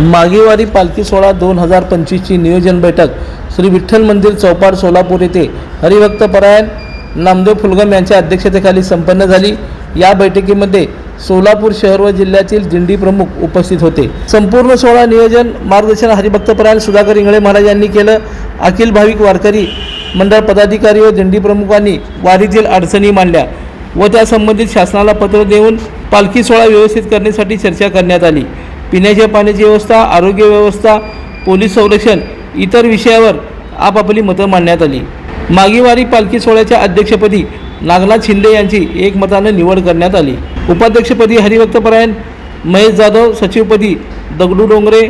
मागेवारी पालखी सोहळा दोन हजार पंचवीसची नियोजन बैठक श्री विठ्ठल मंदिर चौपाड सोलापूर येथे हरिभक्त परायण नामदेव फुलगम यांच्या अध्यक्षतेखाली संपन्न झाली. या बैठकीमध्ये सोलापूर शहर व जिल्ह्यातील दिंडी प्रमुख उपस्थित होते. संपूर्ण सोहळा नियोजन मार्गदर्शन हरिभक्त परायण सुधाकर इंगळे महाराज यांनी केलं. अखिल भाविक वारकरी मंडळ पदाधिकारी व दिंडी प्रमुखांनी वारीतील अडचणी मांडल्या व त्या संबंधित शासनाला पत्र देऊन पालखी सोहळा व्यवस्थित करण्यासाठी चर्चा करण्यात आली. पिण्याच्या पाण्याची व्यवस्था आरोग्य व्यवस्था पोलीस संरक्षण इतर विषयावर आपापली मतं मांडण्यात आली. मागीवारी पालखी सोहळ्याच्या अध्यक्षपदी नागनाथ शिंदे यांची एकमतानं निवड करण्यात आली. उपाध्यक्षपदी हरिभक्तपरायण महेश जाधव सचिवपदी दगडू डोंगरे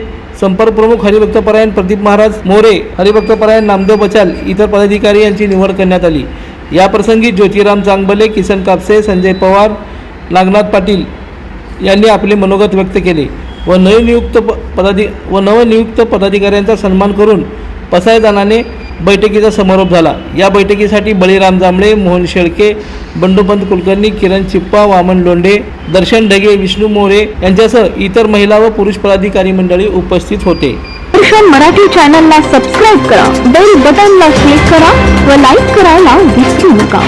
संपर्क प्रमुख हरिभक्तपरायण प्रदीप महाराज मोरे हरिभक्तपरायण नामदेव बचाल इतर पदाधिकारी यांची निवड करण्यात आली. याप्रसंगी ज्योतिराम चांगबले किसन कापसे संजय पवार नागनाथ पाटील यांनी आपले मनोगत व्यक्त केले. व नवनियुक्त प पदाधि व नवनियुक्त पदाधिकाऱ्यांचा सन्मान करून पसायदानाने बैठकीचा समारोप झाला. या बैठकीसाठी बळीराम जांभळे मोहन शेळके बंडोपंत कुलकर्णी किरण चिप्पा वामन लोंढे दर्शन ढगे विष्णू मोरे यांच्यासह इतर महिला व पुरुष पदाधिकारी मंडळी उपस्थित होते. दर्शन मराठी चॅनलला सबस्क्राईब करा बेल बटनला क्लिक करा व लाईक करायला विसरू नका.